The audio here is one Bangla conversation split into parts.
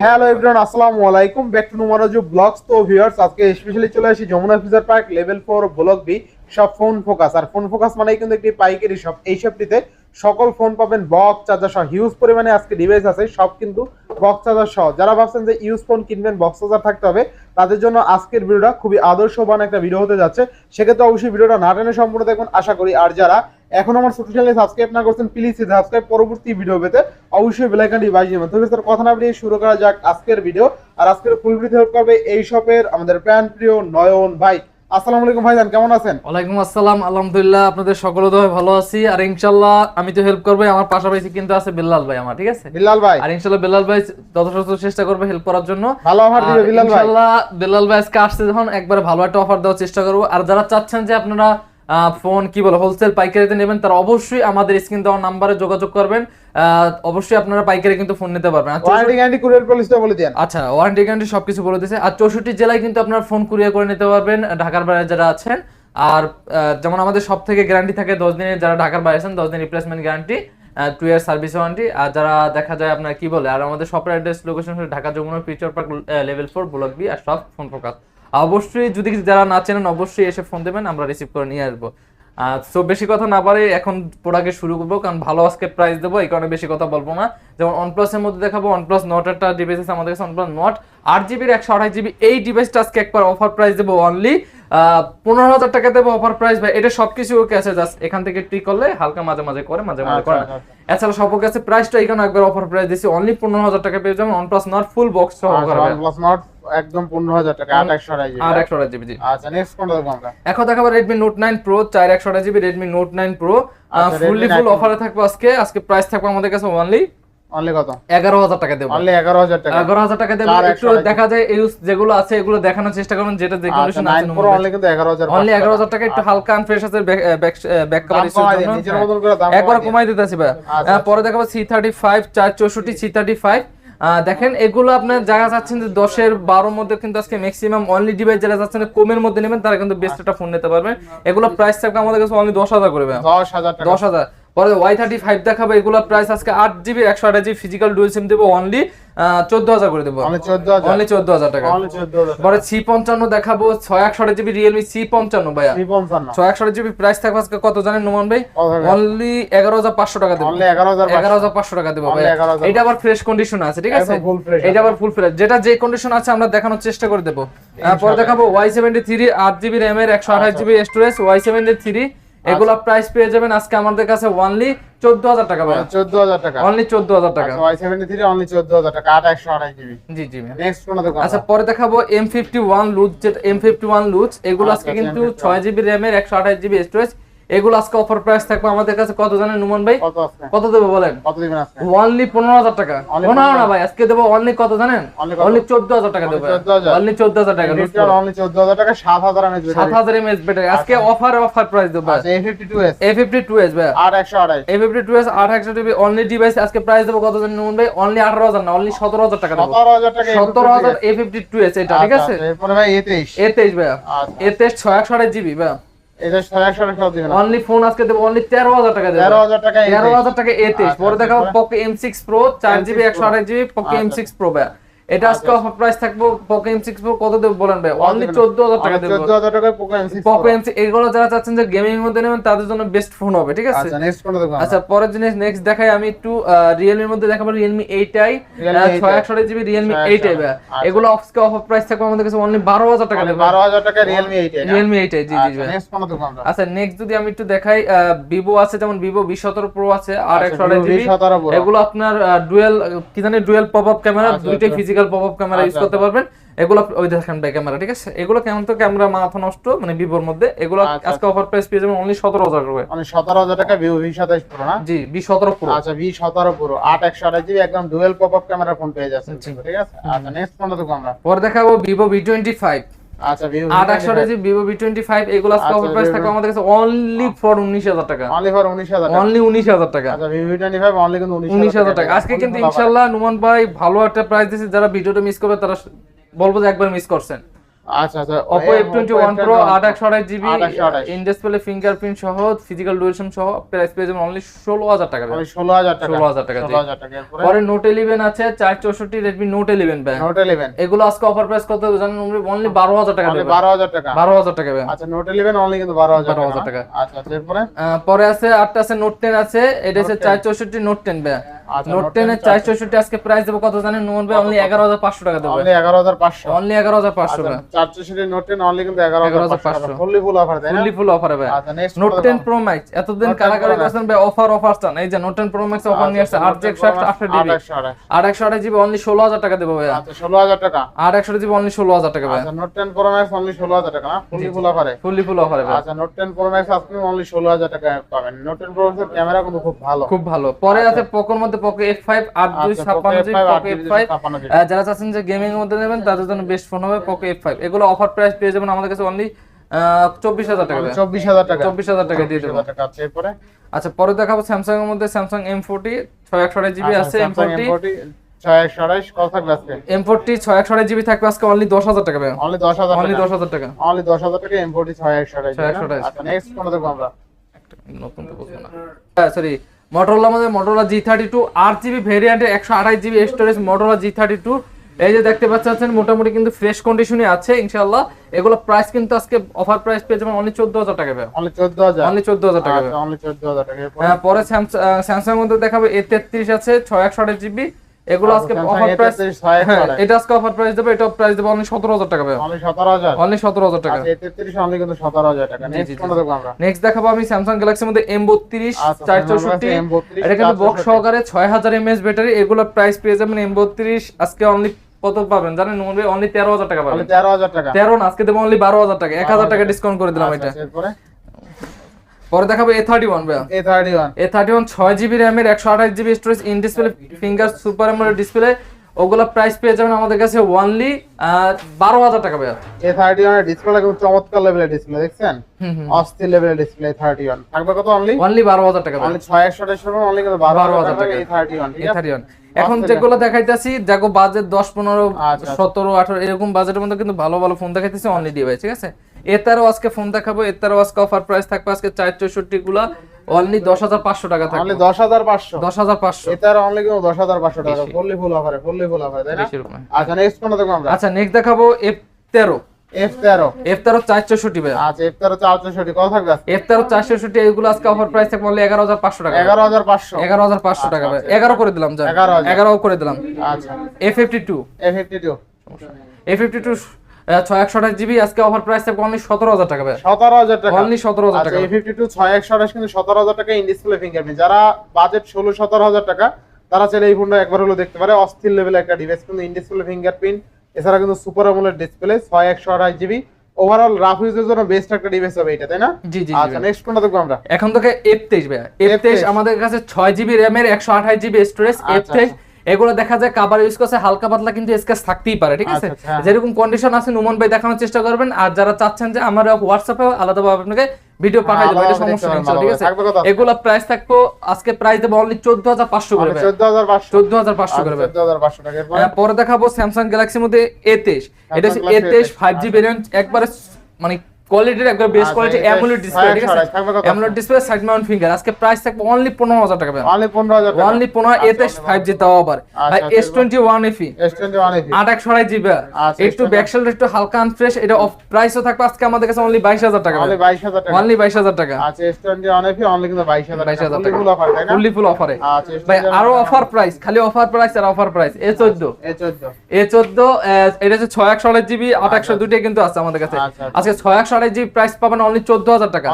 হ্যালো এভরিওয়ান আসসালামু আলাইকুম। ব্যাক টু নুমারাজু ব্লগস তো ভিউয়ার্স আজকে স্পেশালি চলে আসি Jamuna future park level four block B. সব ফোন ফোকাস আর ফোন ফোকাস মানেই কিন্তু একটি পাইকারি শপ এই শপটিতে সকল ফোন পাবেন বক্স চার্জার সহ। হিউজ পরিমাণে আজকে ডিভাইস আছে, সব কিন্তু বক্স চার্জার সহ। যারা ভাবছেন যে ইউজ ফোন কিনবেন বক্স চার্জার থাকতে হবে, তাদের জন্য আজকের ভিডিওটা খুবই আদর্শবান একটা ভিডিও হতে যাচ্ছে। সেক্ষেত্রে অবশ্যই ভিডিওটা না টেনে সম্পূর্ণ দেখবেন আশা করি আর যারা এখন আমার সোশ্যাল চ্যানেলে সাবস্ক্রাইব না করছেন প্লিজ সাবস্ক্রাইব পরবর্তী ভিডিও পেতে অবশ্যই বেল আইকনটি বাজিয়ে দেবেন তবে কথা না বেরিয়ে শুরু করা যাক আজকের ভিডিও আর আজকের ফুল ভিডিও হেল্প করবে এই শপের আমাদের প্রাণ প্রিয় নয়ন ভাই। আসসালামু আলাইকুম ভাইজান কেমন আছেন? ওয়ালাইকুম আসসালাম আলহামদুলিল্লাহ আপনাদের সকলে ভালো আছি। আর ইনশাল্লাহ আমি তো হেল্প করব আমার পাশাপাশি কিন্তু আছে বিল্লাল ভাই আমার ঠিক আছে? বিল্লাল ভাই। আর বিল্লাল ভাই যথাযথ চেষ্টা করবে হেল্প করার জন্য। ভালো অফার দিবে বিল্লাল ভাই। বিল্লাল ভাই আজকে আসছে যখন একবার ভালো একটা অফার দেওয়ার চেষ্টা করব। আর যারা চাচ্ছেন যে আপনারা ফোন কি বলে হোলসেল পাইকারিতে নেবেন তারা অবশ্যই আমাদের স্ক্রিন দেওয়া নাম্বারে যোগাযোগ করবেন। অবশ্যই আপনারা পাইকারি কিন্তু ফোন নিতে পারবেন। ওয়ারেন্টি গ্যারান্টি কুরিয়ার পলিসিটা বলে দেন আচ্ছা ওয়ারেন্টি গ্যারান্টি সবকিছু বলে দিয়েছে। আর চৌষট্টি জেলায় কিন্তু আপনার ফোন কুরিয়ার করে নিতে পারবেন ঢাকার বাইরে যারা আছেন। আর যেমন আমাদের সব থেকে গ্যারান্টি থাকে দশ দিনের যারা ঢাকার বাইরে আছেন দশ দিন replacement guarantee two year service warranty আর যারা দেখা যায় আপনার কি বলে আর আমাদের শপের অ্যাড্রেস লোকেশন হচ্ছে Dhaka Jamuna future park level four block B আর সব ফোন প্রকাশ। অবশ্যই যদি যারা না চেনেন অবশ্যই এসে ফোন দেবেন আমরা রিসিভ করে নিয়ে আসব সো বেশি কথা না পারে এখন প্রোডাক্টে শুরু করব কারণ ভালো আজকে প্রাইস দেবো এই কারণে বেশি কথা বলব না যেমন এর মধ্যে দেখাবো Note একটা ডিভাইস আছে আমাদের কাছে OnePlus Note আট জিবির একশো আঠাশ জিবি এই ডিভাইসটা আজকে একবার অফার প্রাইস দেবো অনলি পনেরো হাজার টাকা দেবো অফার প্রাইস ভাই এটা সবকিছু ওকে আছে জাস্ট এখান থেকে টি করলে হালকা মাঝে মাঝে করে মাঝে মাঝে করে না। আচ্ছা, আচ্ছা। এছাড়া সব ওকে আছে প্রাইসটা এখানে একবার অফার প্রাইস দিচ্ছি অনলি পনেরো হাজার টাকা পেয়ে যাবেন OnePlus Note ফুল বক্স সহ আচ্ছা একদম 15000 টাকা জিবি। আচ্ছা নেক্সট দেখব আমরা? এখন দেখাবো Redmi Note 9 Pro 4800 GB Redmi Note 9 Pro fully full অফারে থাকবে আজকে। আজকে প্রাইস থাকবে আমাদের কাছে অনলি দেখা যায় যেগুলো আছে এগুলো দেখানোর চেষ্টা যেটা টাকা একটু হালকা আছে দেখেন এগুলো আপনার যারা চাচ্ছেন যে দশের বারোর মধ্যে কিন্তু আজকে ম্যাক্সিমাম অনলি ডিভাইস যারা চাচ্ছেন কমের মধ্যে নেবেন তারা কিন্তু বেস্ট একটা ফোন নিতে পারবেন। এগুলো প্রাইস থাকবে আমাদের কাছে অনলি দশ হাজার করবে দশ হাজার দশ হাজার। পরে ওয়াই থার্টি ফাইভ দেখাবো এগুলোর প্রাইস আজকে আট জিবি একশো আঠাশ জিবি ফিজিক্যাল ডুয়েল সিম দেবো অনলি চোদ্দ হাজার করে দেবো। অনলি চোদ্দ হাজার টাকা। পরে সি পঞ্চান্ন দেখাবো ছয় একশো আঠাশ জিবি রিয়েলমি সি পঞ্চান্ন ভাইয়া। ছয় একশো আঠাশ জিবি প্রাইস থাকবে আজকে কত জানেন নোমান ভাই? অনলি এগারো হাজার পাঁচশো টাকা দেবো। এগারো হাজার পাঁচশো। টাকা দেবো ভাইয়া। এটা আবার ফ্রেশ কন্ডিশন আছে ঠিক আছে? এটা আবার ফুল ফ্রেশ যেটা যে কন্ডিশন আছে আমরা দেখানোর চেষ্টা করে দেবো। পরে দেখাবো ওয়াই সেভেন্টি থ্রি আট জিবি র্যামের একশো আঠাশ GB storage Y seventy three এগুলো প্রাইস পেয়ে যাবেন আজকে আমাদের কাছে অনলি চোদ্দ হাজার টাকা ভাই 14000 টাকা। অনলি চোদ্দ হাজার টাকা। আচ্ছা Y73 অনলি 14000 টাকা। 8128 জিবি জি জি নেক্সট কোন দেখো আচ্ছা পরে দেখাবো এম ফিফটি ওয়ান লুজ যেটা এম ফিফটি ওয়ান লুজ এগুলো আজকে আচ্ছা, কিন্তু M51 ছয় জিবি র্যামের একশো আঠাশ জিবি স্টোরেজ এগুলো আজকে অফার প্রাইস থাকবে আমাদের কাছে কত জানেন নুমান ভাই? কত আছে? কত দেবো বলেন? অনলি পনেরো হাজার টাকা। পনেরো না ভাই আজকে দেবো অনলি কত জানেন? অনলি চোদ্দ হাজার টাকা দেবো। অনলি চোদ্দ হাজার টাকা ডিজিটাল অনলি 14000 টাকা 7000 এমএএইচ সাত হাজার এমএস ব্যাটারি। আজকে অফার অফার প্রাইস দেবো আচ্ছা A52s এ ফিফটি টু এস ভাই। 8128 এ ফিফটি টু এস আট একশো জিবি অনলি ডিভাইস আজকে প্রাইস দেবো কত জানেন নুমান ভাই? অনলি আঠারো হাজার না অনলি সতেরো হাজার টাকা দেবো। 17000 সতেরো হাজার এ ফিফটি টু এস এটা ঠিক আছে? এরপরে ভাই A23 এ তেইশ আচ্ছা। এ তেইশ ছয় একশো আঠাশ জিবি ভাইয়া। এটা 6100 টাকা দিবেন। অনলি ফোন আজকে দেবো অনলি তেরো হাজার টাকা দেবো। 13000 টাকা তেরো হাজার টাকা এ তেইশ। আচ্ছা, পরে দেখাবো পকে পোকো এম সিক্স প্রো চার জিবি M6 একশো আঠাশ জিবি পোকো এম আচ্ছা। সিক্স প্রো ভাইয়া। এটা আজকে অফার প্রাইস থাকব পোকো এম সিক্স প্রো কত দেবো বলেন ভাই? অনলি দিবেন? চোদ্দ হাজার টাকা দেবো। 14000 টাকা পোকো M6 পোকো এম এগুলো যারা চাচ্ছেন যে গেমিং এর মধ্যে নেবেন তাদের জন্য বেস্ট ফোন হবে ঠিক আছে? আচ্ছা নেক্সট কোনটা দেখব আচ্ছা পরের জিনিস নেক্সট দেখাই আমি একটু রিয়েলমির মধ্যে দেখাবো রিয়েলমি এইট আই 8i ছয় একশো জিবি রিয়েলমি এইট আই আচ্ছা। এগুলো আজকে অফার প্রাইস থাকবে আমাদের কাছে অনলি বারো হাজার টাকা দেবো। 12000 টাকা Realme 8 এটা রিয়েলমি এইট আই জি জি আচ্ছা নেক্সট কোনটা আমরা। আচ্ছা নেক্সট যদি আমি একটু দেখাই ভিভো আছে যেমন ভিভো বিশ সতেরো প্রো আছে আর আচ্ছা, একশো আঠাশ Vivo জিবি V17 Pro। এগুলো আপনার ডুয়েল কি জানি ডুয়েল পপ আপ ক্যামেরা আচ্ছা, দুইটাই আচ্ছা। Physical pop up camera use আচ্ছা, করতে পারবেন। এগুলো ওই দেখেন ভাই ক্যামেরা ঠিক আছে? এগুলো কেমন তো ক্যামেরা মাথা নষ্ট মানে ভিভোর মধ্যে। এগুলো আচ্ছা। আজকে অফার প্রাইস পেয়ে যাবেন অনলি সতেরো হাজার করে। মানে 17000 টাকা Vivo V27 প্রো না? জি বিশ সতেরো প্রো আচ্ছা ভি V17 প্রো 8128 জিবি একদম dual pop up camera phone পেয়ে যাচ্ছে। ঠিক আছে? আচ্ছা নেক্সট ফোনটা দেখো আমরা? পরে দেখাবো ভিভো ভি টোয়েন্টি ফাইভ আচ্ছা ভিভো এগুলো আজকে আচ্ছা, অফার প্রাইস থাকবে আমাদের কাছে অনলি ফর উনিশ হাজার টাকা। অনলি ফর 19000 টাকা। অনলি উনিশ হাজার টাকা। আচ্ছা Vivo V25 অনলি কিন্তু হাজার টাকা। আজকে কিন্তু নুমান ভাই ভালো একটা প্রাইস দিয়েছে যারা ভিডিওটা মিস করবে তারা বলব যে একবার মিস করছেন। আচ্ছা আচ্ছা Oppo F21 Pro 828 GB 828 in display fingerprint সহ ফিজিক্যাল ডুরেশন সহ প্রাইস পেয়ে যাবেন অনলি 16000 টাকা আমি ষোলো হাজার টাকা 16,000 টাকা, টাকা পরে নোট 11 আছে 464 Redmi Note 11 ভাই নোট ইলেভেন এগুলো আজকে অফার প্রাইস কত জানেন? অনলি 12000 টাকা দেবে। বারো হাজার টাকা। 12000 টাকা আচ্ছা অনলি কিন্তু বারো হাজার 12,000 টাকা। আচ্ছা আচ্ছা এরপরে? পরে আছে আটটা আছে নোট টেন আছে এটা হচ্ছে চার চৌষট্টি নোট টেন ভাই আচ্ছা, নোট টেন এর চার চৌষট্টি আজকে প্রাইস দেবো কত জানেন? নোট ভাই অনলি এগারো হাজার পাঁচশো টাকা দেবে। অনলি এগারো হাজার পাঁচশো। অনলি এগারো হাজার পাঁচশো আচ্ছা, ভাই চারশো সিটের নোট টেন অনলি কিন্তু এগারো হাজার পাঁচশো 11,500 ফুললি ফুল অফার তাই না? ফুললি ফুল অফারে ভাই। আচ্ছা next note ten pro max এতদিন কারাকারি করছেন ভাই অফার অফার চান। এই যে note ten pro max offer নিয়ে আসছে আট একশো একশো আটশো ডিবি। আটশো আঠাশ আর একশো আঠাশ জিবি অনলি ষোলো হাজার টাকা দেবো ভাই। আচ্ছা হাজার টাকা? আর একশো জিবি অনলি ষোলো হাজার টাকা ভাই। আচ্ছা note ten pro max only ষোলো হাজার টাকা না? ফুললি ফুল অফারে ফুললি ফুল অফারে ভাই। আচ্ছা নোট টেন প্রো ম্যাক্স আজকে অনলি ষোলো হাজার টাকা পাবেন। নোট টেন প্রো ম্যাক্সের ক্যামেরা কিন্তু খুব ভালো। খুব ভালো। পরে আছে পোকোর মধ্যে পোকো এফ ফাইভ আট দুই আচ্ছা, ছাপ্পান্ন Poco GB F5 five 8GB যারা চাচ্ছেন যে গেমিং এর মধ্যে নেবেন তাদের জন্য বেস্ট ফোন হবে পোকো ফাইভ এগুলো অফার প্রাইস পেয়ে যাবেন আমাদের কাছে অনলি চব্বিশ হাজার টাকা চব্বিশ হাজার টাকা। চব্বিশ হাজার টাকা দিয়ে দেবো। আচ্ছা এরপরে? আচ্ছা পরে দেখাবো স্যামসাং এর মধ্যে স্যামসাং এম ফোর্টি ছয় একশো জিবি আচ্ছা, আছে এম ফোর্টি M40 ছয় একশো এম ফোর্টি ছয় জিবি থাকবে আজকে অনলি দশ হাজার টাকা অনলি দশ হাজার অনলি দশ হাজার টাকা। অনলি দশ হাজার টাকা এম ফোর্টি ছয় একশো আড়াইশ ছয় একশো আড়াইশ। আচ্ছা নেক্সট কোনটা দেখব আমরা। নতুন তো বলব না। সরি মোটরোলা আমাদের মোটরোলা জি থার্টি টু আট জিবি ভেরিয়েন্টের একশো আঠাশ GB storage Motorola G thirty two এই যে দেখতে পাচ্ছেন মোটামুটি কিন্তু ফ্রেশ কন্ডিশনে আছে ইনশাল্লাহ এগুলো প্রাইস কিন্তু আজকে অফার প্রাইস পেয়ে যাবেন অনলি চোদ্দ হাজার টাকা ভাই অনলি চোদ্দ হাজার? অনলি চোদ্দ হাজার টাকা ভাই অনলি চোদ্দ হাজার টাকা। হ্যাঁ, পরে স্যামসাং মধ্যে দেখাবো আছে জিবি এগুলো আজকে অফার প্রাইস A33 ছয় এটা আজকে অফার প্রাইস দেবো এটা প্রাইস দেবো অনলি সতেরো হাজার টাকা ভাই অনলি সতেরো হাজার? অনলি সতেরো হাজার টাকা। আচ্ছা অনলি কিন্তু সতেরো হাজার টাকা। নেক্সট জি। কোনটা দেখব আমরা? নেক্সট দেখাবো আমি স্যামসাং গ্যালাক্সির মধ্যে এম বত্রিশ আচ্ছা, M32 এটা কিন্তু বক্স সহকারে ছয় হাজার এমএস ব্যাটারি এগুলোর প্রাইস পেয়ে যাবেন এম বত্রিশ। আজকে অনলি কত পাবেন? জানেন অনলি তেরো হাজার টাকা পাবেন। তেরো হাজার টাকা। তেরো না আজকে দেবো অনলি বারো হাজার টাকা। এক হাজার টাকা ডিসকাউন্ট করে দিলাম আচ্ছা, এটা। আচ্ছা, পরে দেখাবো এ থার্টি ওয়ান ভাইয়া। A thirty one A thirty one ছয় জিবি র্যামের একশো আঠাশ GB storage in display finger super AMOLED display ওগুলো প্রাইস পেয়ে যাবেন আমাদের কাছে ওয়ানলি বারো হাজার টাকা ভাইয়া। এ থার্টি ওয়ানের ডিসপ্লে কিন্তু চমৎকার লেভেলের ডিসপ্লে দেখছেন? অস্থির লেভেলের ডিসপ্লে থার্টি ওয়ান থাকবে কত অনলি ওয়ানলি বারো হাজার টাকা অনলি ছয় একশো আঠাশ অনলি বারো 12,000 হাজার টাকা টাকা। এই thirty one A thirty one এখন যেগুলো দেখাইতেছি দেখো বাজেট দশ পনেরো আচ্ছা। সতেরো আঠারো এরকম বাজেটের মধ্যে কিন্তু ভালো ভালো ফোন দেখাইতেছি অনলি ডিভাইস ঠিক আছে? এতারও আজকে ফোন দেখাবো এতারও আজকে অফার প্রাইস থাকবে আজকে চার চৌষট্টি গুলা অনলি দশ হাজার পাঁচশো টাকা থাকবে। দশ হাজার পাঁচশো। দশ হাজার পাঁচশো। এটার অনলি কিন্তু দশ হাজার পাঁচশো টাকা। ফুল অফারে ফুল অফারে তাই না? আচ্ছা নেক্সট কোনটা দেখব আমরা? আচ্ছা নেক্সট দেখাবো এফ তেরো। আচ্ছা এগারো আচ্ছা। এগারো করে দিলাম যান 11,000 এগারো করে দিলাম। আচ্ছা। A fifty two A fifty two A fifty two ছয় একশো আঠাশ জিবি আজকে অফার প্রাইস থাকবে অনলি সতেরো হাজার টাকা সতেরো হাজার টাকা। অনলি সতেরো হাজার আচ্ছা টাকা। ফিফটি টু ছয় একশো আঠাশ কিন্তু সতেরো হাজার টাকা ইন ডিসপ্লে ফিঙ্গারপ্রিন্ট যারা বাজেট ষোলো সতেরো হাজার টাকা তারা চাইলে এই ফোনটা একবার হলো দেখতে পারে। অস্থির লেভেলের একটা ডিভাইস কিন্তু ইন ডিসপ্লে ফিঙ্গারপ্রিন্ট এছাড়া কিন্তু সুপার আমলের ডিসপ্লে ছয় একশো আঠাশ জিবি ওভারঅল রাফ ইউজের জন্য বেস্ট একটা ডিভাইস হবে এটা তাই না? জি জি আচ্ছা নেক্সট কোনটা দেখব আমরা? এখন এফ তেইশ ভাইয়া। এফ তেইশ F23 আমাদের কাছে ছয় জিবি র্যামের একশো আঠাশ জিবি স্টোরেজ এফ আচ্ছা, তেইশ এগুলো দেখা যায় কাবার ইউজ করছে হালকা পাতলা কিন্তু স্কেচ থাকতেই পারে ঠিক আছে? আচ্ছা, আচ্ছা, হ্যাঁ। যেরকম কন্ডিশন আছে নুমন ভাই দেখানোর চেষ্টা করবেন। আর যারা চাচ্ছেন যে আমার হোয়াটসঅ্যাপে আলাদাভাবে আপনাকে ভিডিও পাঠাই দেবো এটা সমস্যা নেই ঠিক আছে? এগুলো প্রাইস থাকব আজকে প্রাইস দেবো অনলি চোদ্দ হাজার পাঁচশো করে ভাই। চোদ্দ হাজার পাঁচশো। চোদ্দ হাজার পাঁচশো করে ভাই। চোদ্দ হাজার পাঁচশো টাকা। এরপর? হ্যাঁ, পরে দেখাবো স্যামসাং গ্যালাক্সির মধ্যে এ তেইশ। এটা হচ্ছে এ তেইশ A23 ফাইভ জি ভেরিয়েন্ট একবারে মানে কোয়ালিটির একদম বেস্ট কোয়ালিটি অ্যামোলেড ডিসপ্লে ঠিক আছে? AMOLED display side mount finger আজকে প্রাইস থাকবে অনলি 15000 টাকা অনলি 15000 অনলি 15 এতে আবার। ভাই S21 FE S21 FE একটু একটু হালকা আনফ্রেশ এটা অফ প্রাইসও থাকবে আজকে আমাদের কাছে অনলি 22000 টাকা অনলি 22000 টাকা। অনলি 22000 টাকা। আচ্ছা S21 FE অনলি কিন্তু 22000 টাকা। ফুল অফার তাই না? ফুল অফারে আচ্ছা ভাই আরও অফার প্রাইস খালি অফার প্রাইস আর offer price A14 A14 A14 এটা হচ্ছে 6100 জিবি 8100 দুটোই কিন্তু আছে আমাদের কাছে। আজকে 6100 শাড়ি যে প্রাইস পাবেন অনলি 14000 টাকা।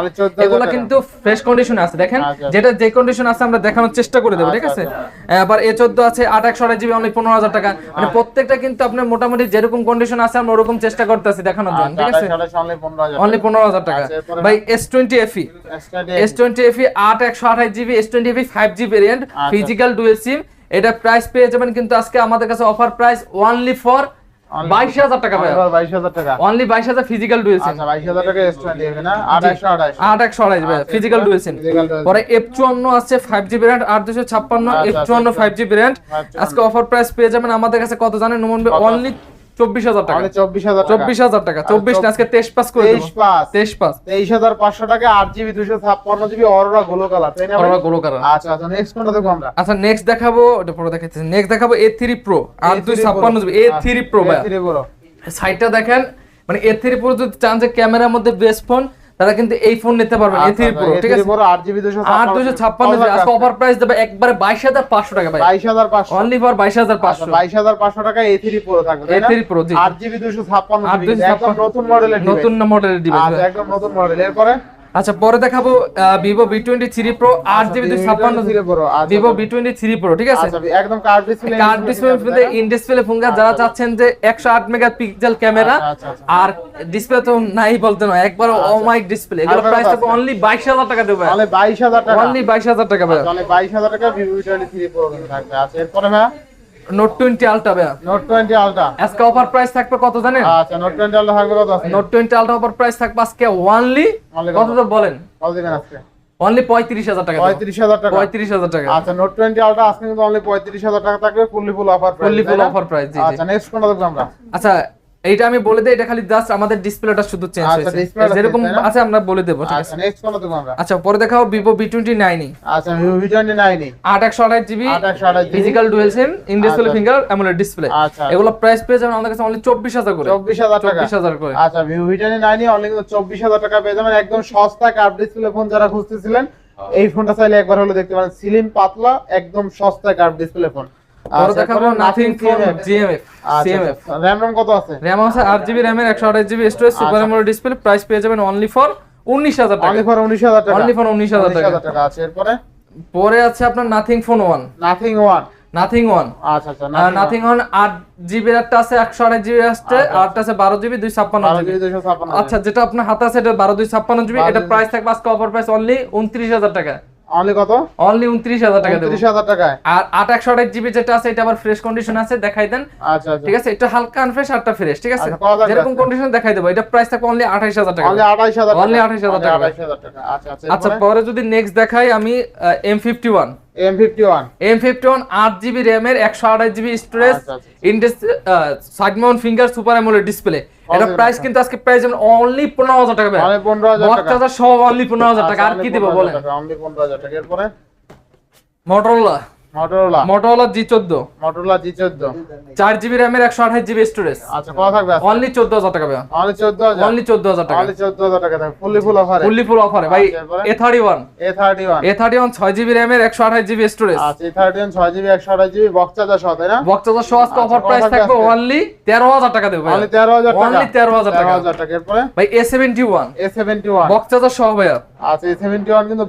এগুলো কিন্তু ফ্রেশ কন্ডিশনে আছে। দেখেন যেটা যে কন্ডিশন আছে আমরা দেখানোর চেষ্টা করে ঠিক আছে? আবার এ 14 আছে শাড়ি জিবি অনলি 15000 টাকা। মানে প্রত্যেকটা কিন্তু আপনার মোটামুটি যেরকম কন্ডিশন আছে আমরা ওরকম চেষ্টা করতেছি দেখানোর জন্য ঠিক আছে? অনলি 15000 টাকা। ভাই জিবি ভেরিয়েন্ট ফিজিক্যাল সিম এটা প্রাইস পেয়ে যাবেন কিন্তু আজকে আমাদের কাছে অফার প্রাইস অনলি ফর বাইশ হাজার টাকা ভাই অনলি ফিজিক্যাল ডুয়েল সিম আচ্ছা টাকা না? ভাই আচ্ছা, ফিজিক্যাল ডুয়েল সিম পরে আছে ছাপ্পান্ন আচ্ছা, চুয়ান্ন। ফাইভ জি ভ্যারিয়েন্ট 554 আজকে অফার প্রাইস পেয়ে যাবেন আমাদের কাছে কত জানেন নুমন ভাই? অনলি চব্বিশ হাজার টাকা। চব্বিশ হাজার চব্বিশ হাজার টাকা। চব্বিশ না আজকে তেইশ পাস করে তেইশ পাঁচ তেইশ পাস। তেইশ হাজার পাঁচশো টাকা আট জিবি দুশো ছাপ্পান্ন জিবি অরোরা গোলো কালার। অরোরা গোলো কালার। আচ্ছা আচ্ছা নেক্সট কোনটা দেখব আমরা? আচ্ছা নেক্সট দেখাবো ওটা পরে দেখাচ্ছি। নেক্সট দেখাবো এ থ্রি প্রো আর দুই ছাপ্পান্ন জিবি। এ থ্রি প্রো ভাই A3 Pro। দেখেন মানে এ থ্রি প্রো যদি চান যে ক্যামেরার মধ্যে বেস্ট ফোন তারা কিন্তু এই ফোন নিতে পারবে আচ্ছা, প্রো ঠিক আছে? দুশো ছাপ্পান্ন জিবি আজকে অফার প্রাইস দেবে একবারে বাইশ হাজার পাঁচশো টাকা ভাই। বাইশ হাজার পাঁচশো। অনলি ফর বাইশ হাজার পাঁচশো। বাইশ হাজার পাঁচশো টাকা এ থ্রি প্রো থাকবে তাই না? এ3 প্রো জি। আট জিবি দুশো ছাপ্পান্ন আট জিবি দুশো একদম নতুন মডেলের নতুন মডেলের ডিভাইস আচ্ছা একদম নতুন মডেল এরপরে? আচ্ছা পরে দেখাবো Vivo V twenty three pro আট জিবি দুশো ছাপ্পান্ন V23 Pro, আচ্ছা, ভিভো আচ্ছা। বি টোয়েন্টি থ্রি প্রো ঠিক আছে? আচ্ছা একদম curved display curved display in display phone যারা চাচ্ছেন যে একশো আট মেগা পিক্সেল ক্যামেরা আচ্ছা, আচ্ছা, আচ্ছা। আর ডিসপ্লে তো নাই বলতে নয় একবার অমাইক ডিসপ্লে এগুলো প্রাইস আছে? অনলি বাইশ হাজার টাকা দেবে। বাইশ হাজার টাকা। অনলি বাইশ হাজার টাকা বাইশ হাজার টাকা ভিভো টোয়েন্টি থ্রি প্রো থাকবে। আচ্ছা এরপরে নোট টোয়েন্টি আলট্রা ভাই নোট টোয়েন্টি আলট্রা আজকে অফার প্রাইস থাকবে কত জানেন? আচ্ছা নোট টোয়েন্টি আলট্রা থাকবে কত আছে note twenty ultra offer price থাকবে আজকে ওয়ানলি Only কত? তো বলেন? কত দিবেন আজকে? অনলি পঁয়ত্রিশ হাজার টাকা পঁয়ত্রিশ হাজার টাকা। পঁয়ত্রিশ হাজার টাকা। আচ্ছা নোট টোয়েন্টি আলট্রা আজকে কিন্তু অনলি পঁয়ত্রিশ হাজার টাকা থাকবে fully full offer full offer price, জি, জি। আচ্ছা নেক্সট কোনটা দেখব আমরা? আচ্ছা এইটা আমি বলে দেই এটা খালি জাস্ট আমাদের ডিসপ্লেটা শুধু চেঞ্জ আচ্ছা, হয়েছে। যেরকম? আছে আমরা বলে দেবো ঠিক আছে? আচ্ছা নেক্সট কোনটা দেখব আমরা। আচ্ছা পরে দেখাও টোয়েন্টি নাইনই আচ্ছা আট একশো আঠাশ GB physical dual SIM in display. Finger AMOLED display এগুলো প্রাইস পেয়ে যাবেন আমাদের কাছে অনলি চব্বিশ হাজার করে। চব্বিশ হাজার টাকা। চব্বিশ হাজার করে। আচ্ছা টোয়েন্টি নাইন অনলি কিন্তু চব্বিশ হাজার টাকা পেয়ে যাবেন। একদম সস্তা কার্ভ ডিসপ্লে ফোন যারা খুঁজতেছিলেন এই ফোনটা চাইলে একবার হলে দেখতে পারেন। সিলিম পাতলা একদম সস্তা কার্ভ ডিসপ্লে ফোন পরে দেখাবো নাথিং ফোন জিএমএফ সিএমএফ র্যাম রম কত আছে? র্যাম আছে আট জিবি র্যামের একশো স্টোরেজ সুপার আচ্ছা। অ্যামোলেড ডিসপ্লে প্রাইস পেয়ে যাবেন অনলি ফর উনিশ হাজার টাকা। অনলি ফর উনিশ হাজার টাকা। Only for 19,000 টাকা। টাকা আছে। এরপরে? পরে আছে আপনার Nothing phone one Nothing one Nothing one আচ্ছা আচ্ছা নাথিং ওয়ান আট জিবি একটা আছে একশো আঠাশ জিবি আসছে আরটা আছে বারো জিবি দুই জিবি ছাপ্পান্ন আচ্ছা যেটা আপনার হাতে আছে এটা বারো দুই ছাপ্পান্ন জিবি এটা প্রাইস থাকবে আজকে অফার প্রাইস অনলি উনত্রিশ হাজার টাকা অনলি কত? টাকা দেবো। টাকায়। আর জিবি যেটা আছে এটা আবার ফ্রেশ কন্ডিশন আছে দেখাই দেন। আচ্ছা আচ্ছা। ঠিক আছে? এটা হালকা আনফ্রেশ আরটা ফ্রেশ ঠিক আছে? আচ্ছা, যেরকম কন্ডিশন দেখাই দেবো। এটা প্রাইস থাকবে অনলি টাকা। অনলি আঠাইশ হাজার Only 28,000 টাকা। আচ্ছা আচ্ছা আচ্ছা পরে যদি নেক্সট দেখাই আমি M fifty one M fifty one M fifty one আট জিবি র্যামের একশো আঠাশ জিবি স্টোরেজ আচ্ছা, আচ্ছা। Side mount finger super AMOLED display এটা প্রাইস কিন্তু আজকে প্রাইস যেমন অনলি পনেরো হাজার টাকা অনলি পনেরো হাজার টাকা। বক্স সহ অনলি পনেরো হাজার টাকা। আর কি দিব বলেন? অনলি পনেরো হাজার টাকা। এরপরে? মোটরোলা মটোরোলা মোটরোলা জি চোদ্দ। মটোরোলা জি চোদ্দ। চার জিবি র্যামের একশো আঠাশ জিবি স্টোরেজ আচ্ছা কত থাকবে? অনলি চোদ্দ হাজার টাকা ভাইয়া। অনলি চোদ্দ হাজার? অনলি চোদ্দ হাজার টাকা। অনলি চোদ্দ হাজার টাকা ফুললি ফুল অফারে ফুললি ফুল অফারে ভাই আচ্ছা, A. Thirty one A thirty one A thirty one ছয় জিবি র্যামের একশো আঠাশ জিবি স্টোরেজ আচ্ছা এ থার্টি ওয়ান ছয় জিবি একশো আঠাশ জিবি বক্স সহ তাই না? বক্সা সহ আজকে আচ্ছা, অফার প্রাইস থাকবে অনলি তেরো হাজার টাকা দেবো অনলি তেরো হাজার টাকা। অনলি তেরো হাজার টাকা। হাজার টাকা। এরপরে? ভাই A seventy one A seventy one box charger সহ ভাইয়া। আচ্ছা এ সেভেন্টি ওয়ান কিন্তু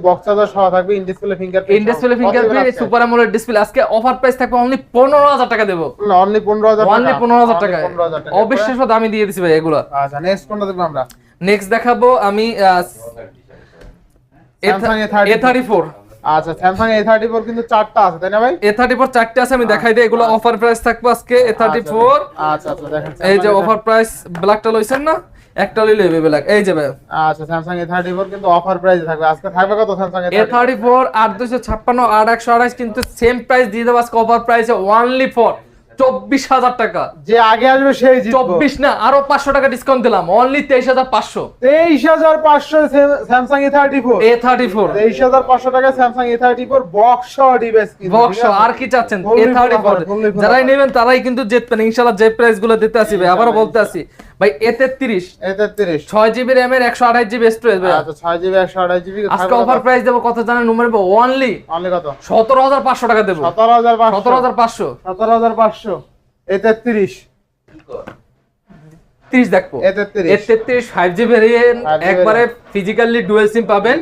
সহ থাকবে। In display finger in display fingerprint super AMOLED display আজকে অফার প্রাইস থাকবে অনলি পনেরো হাজার টাকা দেবো। অনলি পনেরো হাজার অনলি পনেরো হাজার টাকা অবিশ্বাস্য দামি দিয়ে দিছি ভাই এগুলো। আচ্ছা নেক্সট কোনটা দেখব আমরা? নেক্সট দেখাবো আমি Samsung A34 A thirty four আচ্ছা স্যামসাং এ থার্টি ফোর কিন্তু চারটা আছে তাই না ভাই? এ থার্টি ফোর চারটে আছে আমি দেখাই দিই এগুলো অফার প্রাইস থাকবে আজকে এ থার্টি ফোর আচ্ছা আচ্ছা দেখেন এই যে অফার প্রাইস ব্ল্যাকটা লইছেন না? একটা লইলে ব্ল্যাক এই যে ভাই। আচ্ছা স্যামসাং এ থার্টি ফোর কিন্তু অফার প্রাইসে থাকবে। আজকে থাকবে কত Samsung A A thirty four আট দুশো ছাপ্পান্ন আট একশো আঠাশ কিন্তু সেম প্রাইস দিয়ে দেবো। আজকে অফার প্রাইসে ওনলি ফর চব্বিশ হাজার টাকা। যে আগে আসবে সেই জিতবে। চব্বিশ না আরও পাঁচশো টাকা ডিসকাউন্ট দিলাম। অনলি তেইশ হাজার পাঁচশো। তেইশ হাজার পাঁচশো Samsung A thirty four A thirty four তেইশ হাজার পাঁচশো টাকা Samsung A thirty four box device box আর কি চাচ্ছেন? এ থার্টি ফোর যারাই নেবেন তারাই কিন্তু জিতবেন। ইনশাল্লাহ যে প্রাইসগুলো দিতে আসি ভাই আবারও বলতে আসি। ভাই এ 33 এ 33 6 জিবি RAM এর 128 জিবি স্টোরেজ ভাই আচ্ছা 6 জিবি জিবি আজকে প্রাইস দেব কত জানেন নম্বর দেব? অনলি অনলি কত? 17500 টাকা দেব। 17500 17500 17500 এ 33 তেত্রিশ দেখব তেত্রিশ। ফাইভ জি ভেরিয়েন্ট একবারে ফিজিক্যালি ডুয়েল সিম পাবেন।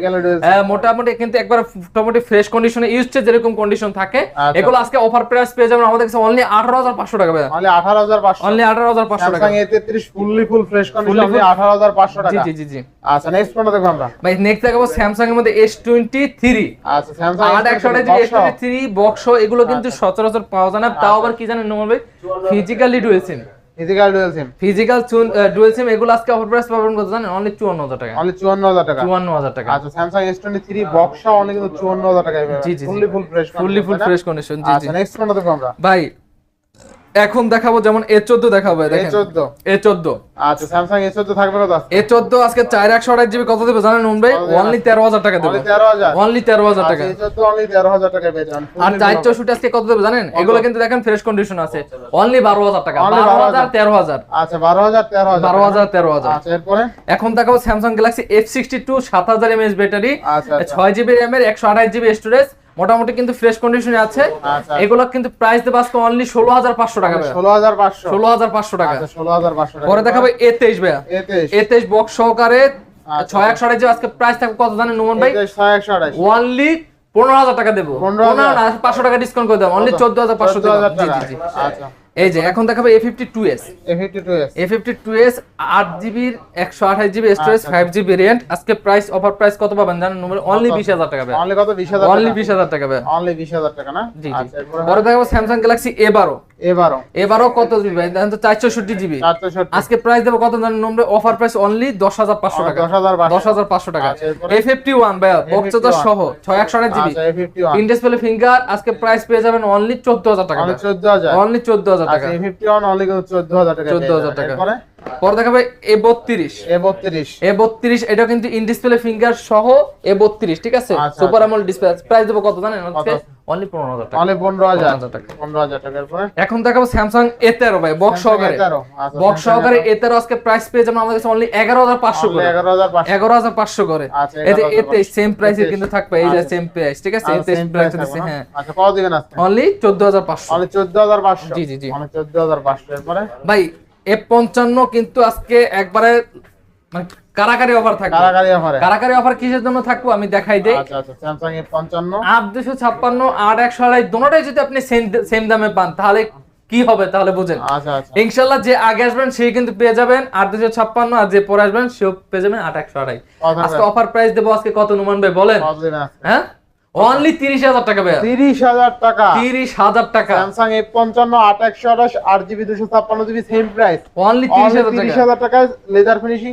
মোটামুটি কিন্তু একবার মোটামুটি ফ্রেশ কন্ডিশনে ইউজড যেরকম কন্ডিশন থাকে। আচ্ছা। এগুলো আজকে অফার প্রাইস পেয়ে যাবেন আমাদের কাছে অনলি আঠারো হাজার পাঁচশো টাকা ভাই অনলি আঠারো হাজার পাঁচশো। অনলি আঠারো হাজার পাঁচশো টাকা। স্যামসাং এ তেত্রিশ fully full fresh condition only full- আঠারো হাজার পাঁচশো জি টাকা। জি জি জি। আচ্ছা নেক্সট কোনটা দেখব আমরা। ভাই নেক্সট দেখাবো স্যামসাং এর মধ্যে এস টোয়েন্টি থ্রি আচ্ছা স্যামসাং আট একশো এস টোয়েন্টি থ্রি বক্স এগুলো কিন্তু আচ্ছা। সচরাচর পাওয়া যায় না। তাও আবার কি জানেন নোমান ভাই? Physically dual SIM physical dual SIM physical dual SIM এগুলো আজকে অফার প্রাইস পাবেন কত জানেন? অনলি চুয়ান্ন হাজার টাকা। অনলি চুয়ান্ন হাজার টাকা। চুয়ান্ন হাজার টাকা। আচ্ছা বক্সা অনলি কিন্তু চুয়ান্ন হাজার টাকা জি, জি, জি। Fully full fresh fully full fresh condition জি জি। আচ্ছা নেক্সট কোনটা দেখব আমরা। ভাই এখন দেখাবো যেমন এ চোদ্দ দেখাবো এ চোদ্দ। এ চোদ্দ। আচ্ছা স্যামসাং এ চোদ্দ থাকবে কত এ চোদ্দ আজকে চার একশো আঠাশ জিবি কত দেবে জানেন নুন ভাই? অনলি তেরো হাজার টাকা দেবে। অনলি তেরো হাজার? টাকা। আচ্ছা, অনলি তেরো হাজার টাকা আর চার চৌষট্টি আজকে কত দেবে জানেন? এগুলো কিন্তু দেখেন ফ্রেশ কন্ডিশন আছে। অনলি বারো হাজার টাকা। বারো হাজার তেরো হাজার। আচ্ছা বারো হাজার তেরো হাজার। বারো হাজার তেরো হাজার। আচ্ছা এখন দেখাবো Samsung Galaxy F sixty two সাত হাজার এমএএচ ব্যাটারি ছয় জিবি র্যামের একশো আঠাশ জিবি স্টোরেজ মোটামুটি কিন্তু ফ্রেশ কন্ডিশনে আছে। আচ্ছা। এগুলো কিন্তু প্রাইস দেবো আজকে অনলি ষোলো হাজার পাঁচশো টাকা ষোলো হাজার পাঁচশো। ষোলো হাজার পাঁচশো টাকা। আচ্ছা ষোলো হাজার পাঁচশো টাকা। পরে দেখাবো এ তেইশ ভাইয়া। এ তেইশ। বক্স সহকারে আচ্ছা। ছয় একশো আড়াই আজকে প্রাইস থাকবে কত জানেন নুমন ভাই? ছয় একশো আঠাশ অনলি পনেরো হাজার টাকা দেবো। 15,000 পনেরো পাঁচশো টাকা ডিসকাউন্ট করে দেবো। অনলি চোদ্দ হাজার পাঁচশো জি টাকা। জি জি। আচ্ছা। এই যে এখন দেখাবো A fifty two S A fifty two S আট জিবির একশো আঠাশ GB storage five G variant আজকে প্রাইস অফার প্রাইস কত পাবেন জানেন? নম্বর অনলি বিশ হাজার টাকা পাবেন। অনলি কত? বিশ হাজার অনলি বিশ হাজার টাকা ভাই অনলি বিশ হাজার টাকা না? জি জি। আচ্ছা পরে দেখাবো স্যামসাং গ্যালাক্সি এ বারো এবারও। এ কত জিবি ভাই? দেখেন তো চারশোষট্টি জিবি। আজকে প্রাইস দেবো কত জানেন নম্বর অফার প্রাইস অনলি দশ হাজার পাঁচশো টাকা। টাকা। আচ্ছা, সহ জিবি। আচ্ছা ইন ডিসপ্লে ফিঙ্গার আজকে প্রাইস পেয়ে যাবেন অনলি চোদ্দ হাজার টাকা। অনলি চোদ্দ হাজার। অনলি চোদ্দ হাজার টাকা। অনলি টাকা 14,000 টাকা। পরে দেখাবে এ বত্রিশ। এ বত্রিশ। এ বত্রিশ এটা কিন্তু ইন ডিসপ্লে ফিঙ্গার সহ এ বত্রিশ ঠিক আছে? সুপার আমল ডিসপ্লে প্রাইস দেবো কত জানেন? অনলি পনেরো হাজার টাকা। অনলি 15,000 টাকা। পনেরো হাজার টাকা এরপরে এখন দেখাবো স্যামসাং এ তেরো ভাই বক্স সহকারে। আচ্ছা বক্স সহকারে এ তেরো আজকে প্রাইস পেয়ে যাবেন আমাদের কাছে অনলি এগারো হাজার পাঁচশো করে। এগারো হাজার পাঁচশো। এগারো হাজার পাঁচশো করে। আচ্ছা, এই যে 11,500 এতে সেম প্রাইসে কিন্তু থাকবে এই যে আচ্ছা। সেম প্রাইস ঠিক আছে? আচ্ছা, এতে same প্রাইস না? হ্যাঁ। আচ্ছা কত দিবেন আজকে? অনলি চোদ্দ হাজার পাঁচশো। অনলি চোদ্দ হাজার পাঁচশো? জি, জি, জি। অনলি চোদ্দ হাজার পাঁচশো এরপরে ভাই এফ পঞ্চান্ন কিন্তু আজকে একবারে মানে কারাকারি অফার থাকবে। কারাকারি অফার কারাকারি অফার কিসের জন্য থাকব আমি দেখাই দেই। আচ্ছা আচ্ছা স্যামসাং এ পঞ্চান্ন। আট দুশো ছাপ্পান্ন আট একশো আড়াই দোনোটাই যদি আপনি সেম দামে পান তাহলে কি হবে তাহলে বুঝেন। আচ্ছা আচ্ছা। ইনশাল্লাহ যে আগে আসবেন সেই কিন্তু পেয়ে যাবেন আট দুশো ছাপ্পান্ন আর যে পরে আসবেন সেও পেয়ে যাবেন আট একশো আড়াই। আজকে অফার প্রাইস দেবো আজকে কত নুমান ভাই বলেন? হ্যাঁ? অনলি তিরিশ হাজার টাকা ভাইয়া। তিরিশ হাজার টাকা। তিরিশ হাজার টাকা। আট জিবি দুশো ছাপ্পান্ন জিবি সেম প্রাইস অনলি তিরিশ হাজার তিরিশ টাকা হাজার টাকায় লেজার ফিনিশিং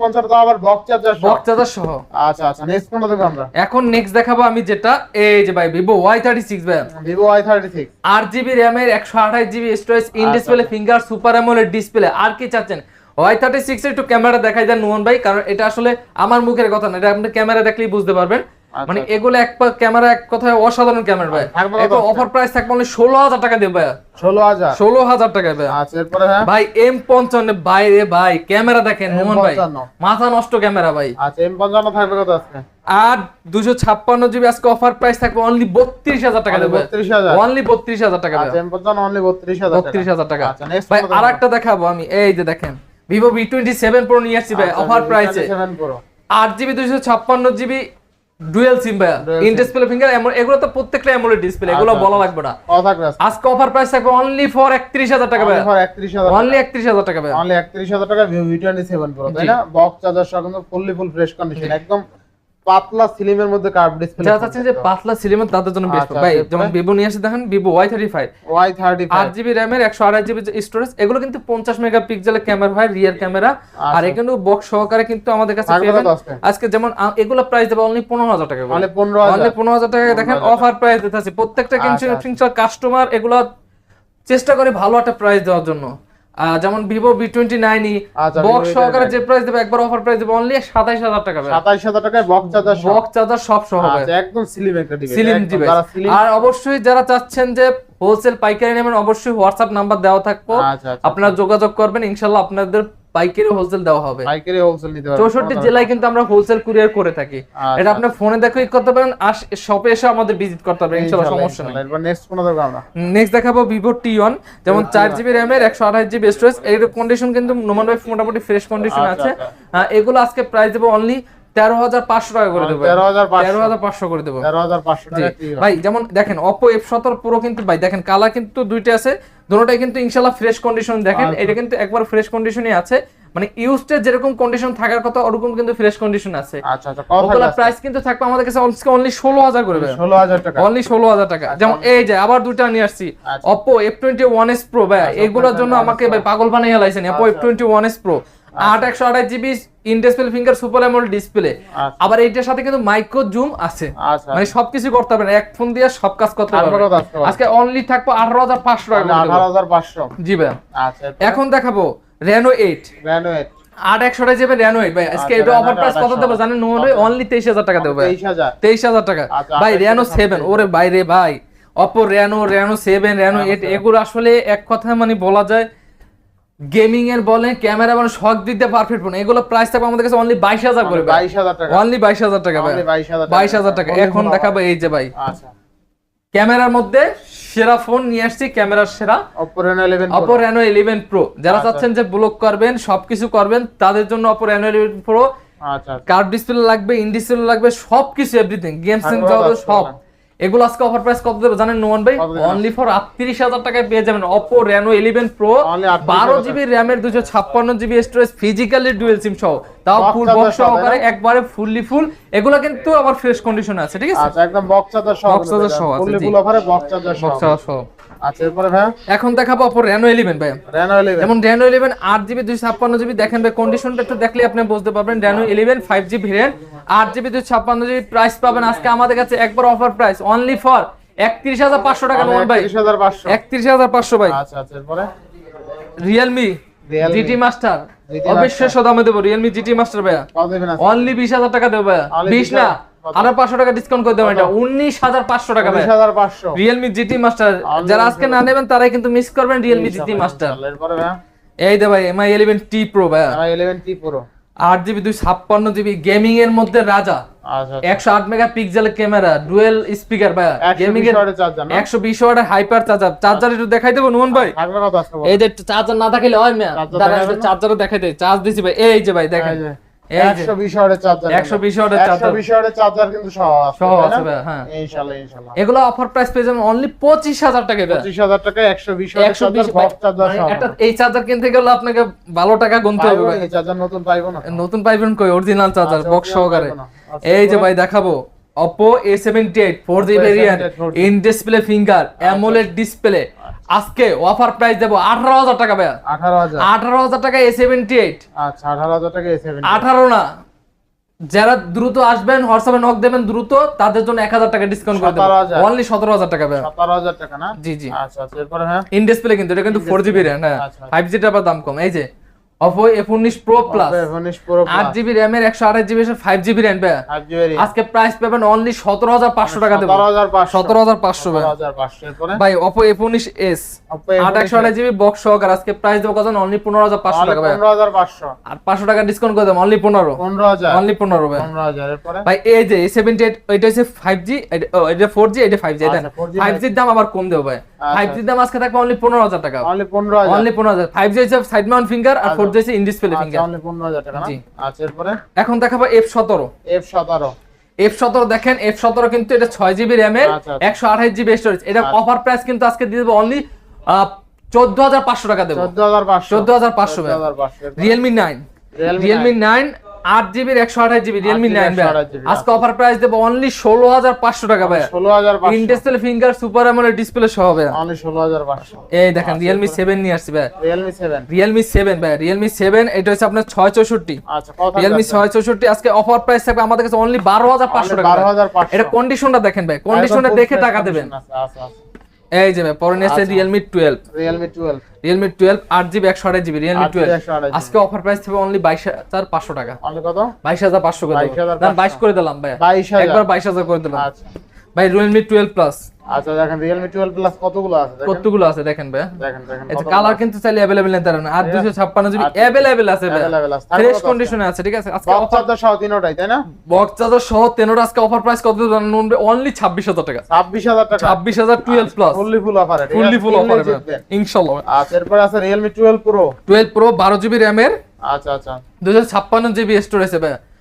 পঞ্চান্ন তো আবার বক্স চার্জার বক্স চার্জার সহ। আচ্ছা আচ্ছা নেক্সট কোনটা দেখব আমরা? এখন নেক্সট দেখাবো আমি যেটা এই যে ভাই থার্টি সিক্স ভাই আট জিবি র্যামের একশো আঠাশ GB storage in display finger super display আর কি চাচ্ছেন? ওয়াই থার্টি সিক্স একটু ক্যামেরা দেখাই দেন নুয়ন ভাই কারণ এটা আসলে আমার মুখের কথা না এটা আপনি ক্যামেরা দেখলেই বুঝতে পারবেন। মানে এগুলো এক ক্যামেরা এক কথায় অসাধারণ ক্যামেরা ভাই? অফার প্রাইস থাকবে মানে ষোলো হাজার টাকা দেবে ভাই ষোলো হাজার? ষোলো হাজার টাকা ভাই আচ্ছা এরপরে হ্যাঁ? ভাই এম পঞ্চান্ন ভাই রে ভাই ক্যামেরা দেখেন মোহন ভাই। মাথা নষ্ট ক্যামেরা ভাই। আচ্ছা এম পঞ্চান্ন থাকবে কত আজকে? আর দুশো ছাপ্পান্ন জিবি আজকে অফার প্রাইস থাকবে অনলি বত্রিশ হাজার টাকা দেবে 32,000 অনলি বত্রিশ হাজার টাকা দেবে আচ্ছা এম পঞ্চান্ন অনলি বত্রিশ হাজার বত্রিশ হাজার টাকা। আচ্ছা ভাই আর একটা দেখাবো আমি। এই যে দেখেন Vivo V twenty seven Pro নিয়ে আসছি ভাই আচ্ছা, অফার প্রাইসে আট জিবি দুইশো ছাপ্পান্ন জিবি ডুয়েল সিম ভাইয়া। ইন ডিসপ্লে ফিঙ্গার এগুলো তো প্রত্যেকটা অ্যামোলেড ডিসপ্লে এগুলো আচ্ছা, বলা লাগবে না। আজকে অফার প্রাইস থাকবে অনলি ফর একত্রিশ হাজার টাকা ভাই একত্রিশ হাজার অনলি একত্রিশ হাজার টাকা ভাই অনলি একত্রিশ হাজার টাকা Vivo V twenty seven Pro তাই না? বক্স চার্জার সহ কিন্তু ফুললি ফুল ফ্রেশ কন্ডিশন একদম পাতলা সিলিমের মধ্যে কার্ভ ডিসপ্লে যারা চাচ্ছেন যে পাতলা সিলিমের তাদের জন্য বেস্ট আচ্ছা, ভাই যেমন ভিভো নিয়ে আসে দেখেন Vivo Y thirty five Y thirty আট জিবি র্যামের একশো আড়াই জিবি স্টোরেজ এগুলো কিন্তু পঞ্চাশ মেগা পিক্সেলের ক্যামেরা হয় রিয়ার ক্যামেরা আর এখানে বক্স সহকারে কিন্তু আমাদের কাছে পেবেন আজকে? যেমন এগুলো প্রাইস দেবে অনলি পনেরো হাজার টাকা করে। অনলি পনেরো অনলি পনেরো হাজার টাকা দেখেন অফার প্রাইস দিতে আছে প্রত্যেকটা আচ্ছা, কাস্টমার এগুলো চেষ্টা করে ভালো একটা প্রাইস দেওয়ার জন্য। যেমন ভিভো ভি টোয়েন্টি নাইনই বক্স সহকারে যে প্রাইস দেবে একবার অফার প্রাইস দেবে অনলি সাতাইশ হাজার টাকা সাতাইশ হাজার টাকায় বক্স চার্জার বক্স চার্জার সব সহ আচ্ছা, একদম স্লিম একটা ডিভাইস সিলিম ডিভাইস আর অবশ্যই যারা চাচ্ছেন যে হোলসেল পাইকারি নেবেন অবশ্যই হোয়াটসঅ্যাপ নাম্বার দেওয়া থাকব। আচ্ছা আচ্ছা আপনারা যোগাযোগ করবেন ইনশাল্লাহ আপনাদের পাইকারি হোলসেল দেওয়া হবে। পাইকারি হোলসেল নিতে পারবেন। চৌষট্টি জেলায় কিন্তু আমরা হোলসেল কুরিয়ার করে থাকি। আচ্ছা, এটা আপনি ফোনে দেখে ই করতে পারেন আর শপে এসে আমাদের ভিজিট করতে পারবেন ইনশাআল্লাহ সমস্যা নেই। এবার নেক্সট কোন দেখাবো আমরা। নেক্সট দেখাবো টি ওয়ান যেমন চার জিবি র্যামের একশো আঠাশ জিবি স্টোরেজ এর কন্ডিশন কিন্তু নোমান ভাই মোটামুটি ফ্রেশ কন্ডিশন আচ্ছা, আছে। এগুলো আজকে প্রাইস দেবো অনলি তেরো হাজার পাঁচশো টাকা করে দেবো। তেরো হাজার পাঁচশো। করে দেবো। তেরো হাজার পাঁচশো জি। টাকা কি হয়? ভাই যেমন দেখেন Oppo F17 Pro কিন্তু ভাই দেখেন কালার কিন্তু দুইটা আছে। দুটোটাই কিন্তু ইনশাআল্লাহ ফ্রেশ কন্ডিশন দেখেন আচ্ছা। এটা কিন্তু একবার ফ্রেশ কন্ডিশনই আছে। মানে যেরকম কন্ডিশন থাকার কথা ওরকম কিন্তু ফ্রেশ কন্ডিশন আছে। আচ্ছা আচ্ছা ওগুলা প্রাইস কিন্তু থাকবে আমাদের কাছে অনলি করে টাকা। অনলি টাকা। যেমন এই যে আবার দুইটা নিয়ে আসছি। আচ্ছা। Oppo F21s Pro ভাই এগুলোর জন্য আমাকে ভাই পাগল বানিয়ে লাইছেন। Oppo আচ্ছা। F21s Pro আট একশো আঠাশ GB finger super AMOLED display আচ্ছা। আবার এইটার সাথে কিন্তু মাইক্রো জুম আছে। আচ্ছা। মানে সবকিছু করতে পারবেন। এক ফোন দিয়ে সব কাজ করতে পারবেন। কাজ করতে পারবেন। আজকে অনলি থাকব আঠারো হাজার পাঁচশো টাকা আঠারো হাজার পাঁচশো। জি ভাই আচ্ছা এখন দেখাবো রেনো এইট রেনো এইট আট একশোটা যাবে রেনো এইট ভাই আজকে আচ্ছা, এটা অফার প্রাইস কত দেবো জানেন? অনলি তেইশ হাজার টাকা দেবো ভাই। তেইশ হাজার। টাকা। আচ্ছা, ভাই রেনো সেভেন ওরে ভাই রে ভাই। Oppo Reno Reno seven Reno eight এগুলো আসলে এক কথায় মানে বলা যায় গেমিং এর বলে ক্যামেরা মানে শখ দিতে পারফেক্ট ফোন এগুলো প্রাইস থাকবে আমাদের কাছে অনলি বাইশ হাজার করে বাইশ হাজার টাকা। অনলি বাইশ হাজার টাকা ভাই। Only 22,000 টাকা। বাইশ হাজার টাকা। এখন দেখাবো এই যে ভাই। আচ্ছা। ক্যামেরার মধ্যে সেরা ফোন নিয়ে আসছি ক্যামেরার সেরা। Oppo Reno 11 Oppo Reno eleven Pro যারা আচ্ছা। চাচ্ছেন যে ব্লক করবেন সবকিছু করবেন তাদের জন্য অপো রেনো ইলেভেন প্রো আচ্ছা। কার্ভ ডিসপ্লে লাগবে ইন ডিসপ্লে লাগবে সবকিছু এভরিথিং গেম থাকবে সেন্টার দশ সব। এগুলো আজকে অফার প্রাইস কত দেবে জানেন নোমান ভাই? অনলি ফর আটত্রিশ হাজার টাকায় পেয়ে যাবেন। অপো রেনো ইলেভেন প্রো বারো জিবি র্যামের দুশো ছাপ্পান্ন GB storage physically dual SIM সহ। তাও ফুল বক্স সহকারে একবারে ফুললি ফুল এগুলো কিন্তু আবার ফ্রেশ কন্ডিশনে আছে ঠিক আছে? আচ্ছা একদম বক্স চার্জার সহ বক্স চার্জার সহ আছে, ফুল অফারে বক্স চার্জার সহ। আচ্ছা এরপরে ভাই এখন দেখাবো অপো রেনো ইলেভেন ভাই Reno 11 যেমন রেনো ইলেভেন আট জিবি দুইশো ছাপ্পান্ন জিবি দেখেন ভাই কন্ডিশনটা একটু দেখলে আপনি বুঝতে পারবেন। Reno eleven five G variant আট জিবি দুইশো ছাপ্পান্ন জিবি প্রাইস পাবেন আজকে আমাদের কাছে একবার অফার প্রাইস অনলি ফর একত্রিশ হাজার পাঁচশো টাকা নোমান ভাই। 31500 একত্রিশ হাজার পাঁচশো ভাই। আচ্ছা আচ্ছা এরপরে? Realme Realme। GT master GT অবিশ্বাস্য দামে দেবো রিয়েলমি জিটি মাস্টার ভাইয়া। অনলি বিশ হাজার টাকা দেবো ভাইয়া। Only বিশ না কত? আরও পাঁচশো টাকা ডিসকাউন্ট করে দেবো এটা। উনিশ হাজার পাঁচশো টাকা ভাই। 19500 রিয়েলমি জিটি মাস্টার যারা আজকে না নেবেন তারাই কিন্তু মিস করবেন রিয়েলমি জিটি মাস্টার এই দে ভাই এমআই ইলেভেন টি প্রো আমার 11 টি পুরো আট জিবি দুই ছাপ্পান্ন জিবি গেমিং এর মধ্যে রাজা। আচ্ছা একশো আট মেগা পিক্সেলের ক্যামেরা ডুয়েল স্পিকার ভাইয়া গেমিং এর চার্জার একশো বিশ ওয়াটের হাইপার চার্জার চার্জার একটু দেখাই দেবো নুমন ভাই? বল? এই যে চার্জার না দেখাইলে হয়? চার্জারও দেখাই দেয়। চার্জ দিছি ভাই। এই যে ভাই দেখেন। এই যে, এই যে 120 ওয়াটের চার্জার 120 ওয়াটের চার্জার। 120 ওয়াটের চার্জার কিন্তু সহ আছে সহ তাই আছে না? ভাই, হ্যাঁ। এগুলো অফার প্রাইস পেয়ে যাবেন অনলি পঁচিশ হাজার টাকা ভাই। 25000 টাকায় 120 ওয়াটের একশো বিশ বক্স চার্জার একটা এই চার্জার কিনতে গেলে আপনাকে ভালো টাকা গুনতে হবে চার্জার নতুন পাইবো না নতুন পাইবেন কই? অরিজিনাল চার্জার বক্স সহকারে। আচ্ছা, এই যে ভাই দেখাবো। Oppo A78 4G Oppo variant A78 4G in display finger AMOLED display আজকে অফার প্রাইস দেবো আঠারো হাজার টাকা ভাইয়া। 18000 আঠারো হাজার টাকা A78 আচ্ছা 18000 টাকা A70 আঠারো না। যারা দ্রুত আসবেন হোয়াটসঅ্যাপে নক দেবেন দ্রুত তাদের জন্য এক হাজার টাকা ডিসকাউন্ট করে দেবো। 17,000 অনলি সতেরো হাজার টাকা ভাইয়া। 17000 টাকা না? জি জি। আচ্ছা এরপর এরপরে হ্যাঁ? ইন ডিসপ্লে কিন্তু এটা কিন্তু ফোর জিবি র্যাম হ্যাঁ। আচ্ছা, আচ্ছা। ফাইভ জিটা দাম কম। এই যে অপো এফ উনিশ প্রো প্লাস আট জিবি র্যামের একশো আঠাশ জিবি ফাইভ জিবি র্যাম আজকে প্রাইস পাবেন অনলি সতেরো হাজার পাঁচশো টাকা দেবো। 17500 সতেরো হাজার পাঁচশো ভাই 17500 এরপরে? ভাই অপো এফ উনিশ এস আট একশো আঠাশ জিবি বক্স সহকার আজকে প্রাইস দেবো কত অনলি পনেরো হাজার পাঁচশো টাকা ভাই 15500 আর পাঁচশো টাকা ডিসকাউন্ট করে দেবো অনলি পনেরো। 15000 অনলি পনেরো ভাই 15000 এরপরে? ভাই এই যে সেভেন্টি এইট এটা হচ্ছে ফাইভ জি এটা ফোর জি এটা ফাইভ জি আচ্ছা, 4G ফাইভ জির দাম আবার কম দেবো ভাই আচ্ছা। ফাইভ জির দাম আজকে থাকবে অনলি পনেরো হাজার টাকা। অনলি 15000 অনলি পনেরো হাজার। ফাইভ জি হচ্ছে সাইড মাউন্ট ফিঙ্গার আর ফোর জি হচ্ছে ইন ডিসপ্লে আচ্ছা ফিঙ্গার তাহলে 15000 টাকা না? আচ্ছা এরপরে? এখন দেখাবো F17 F17 F17 দেখেন এফ সতেরো কিন্তু এটা ছয় জিবি র্যামের আচ্ছা, আচ্ছা। একশো আঠাশ জিবি স্টোরেজ এটা আচ্ছা। অফার প্রাইস কিন্তু আজকে দিয়ে দেব অনলি চোদ্দ হাজার পাঁচশো টাকা দেব। 14500 14,500 14500 Realme nine Realme Realme nine আট জিবির একশো আঠাশ জিবি রিয়েলমি নাইন আজকে অফার প্রাইস দেবো অনলি ষোলো হাজার পাঁচশো টাকা ভাই। 16500 in display finger super AMOLED display সহ ভাই। অনলি 16500 এই দেখেন রিয়েলমি সেভেন নিয়ে আসছি ভাই। Realme 7 রিয়েলমি সেভেন ভাই। রিয়েলমি সেভেন এটা হচ্ছে আপনার ছয় চৌষট্টি। আচ্ছা রিয়েলমি ছয় চৌষট্টি আজকে অফার প্রাইস থাকবে আমাদের কাছে অনলি বারো হাজার পাঁচশো টাকা ভাই। 12500 এটা কন্ডিশনটা দেখেন ভাই। কন্ডিশনটা দেখে টাকা দেবেন। আচ্ছা আচ্ছা আচ্ছা এই যে পরে নিয়ে আসছে Realme twelve Realme 12 Realme twelve আট জিবি একশো আঠাশ GB Realme 8GB, twelve 128GB আজকে অফার প্রাইস থেকে অনলি বাইশ হাজার পাঁচশো টাকা। কত? বাইশ হাজার পাঁচশো করে 22,500 বাইশ করে দিলাম ভাই। 22000 একবার বাইশ হাজার করে দিলাম। আচ্ছা। ভাই রিয়েলমি টুয়েলভ প্লাস আচ্ছা দেখেন Realme 12 প্লাস কতগুলো আছে? দেখেন। কতগুলো আছে দেখেন ভাই দেখেন দেখেন যে কালার কিন্তু চাইলে অ্যাভেলেবেল নিতে পারেন আর দুশো ছাপ্পান্ন জিবি অ্যাভেলেবেল আছে ভাই Available আছে। ফ্রেশ কন্ডিশনে আছে। ঠিক আছে? আজকে অফার চার্জার সহ তিনটাই তাই না? বক্স চার্জার সহ তেনোর আজকে অফার প্রাইস কত জানেন? অনলি ছাব্বিশ হাজার টাকা। 26000 টাকা। ছাব্বিশ হাজার টুয়েলভ প্লাস ফুললি ফুল অফারে ফুললি ফুল অফার ইনশাল্লাহ আচ্ছা এরপর আছে Realme 12 Pro টুয়েলভ প্রো বারো জিবি র্যামের আচ্ছা আচ্ছা। দুশো ছাপ্পান্ন জিবি স্টোরেজ ভাই আচ্ছা আচ্ছা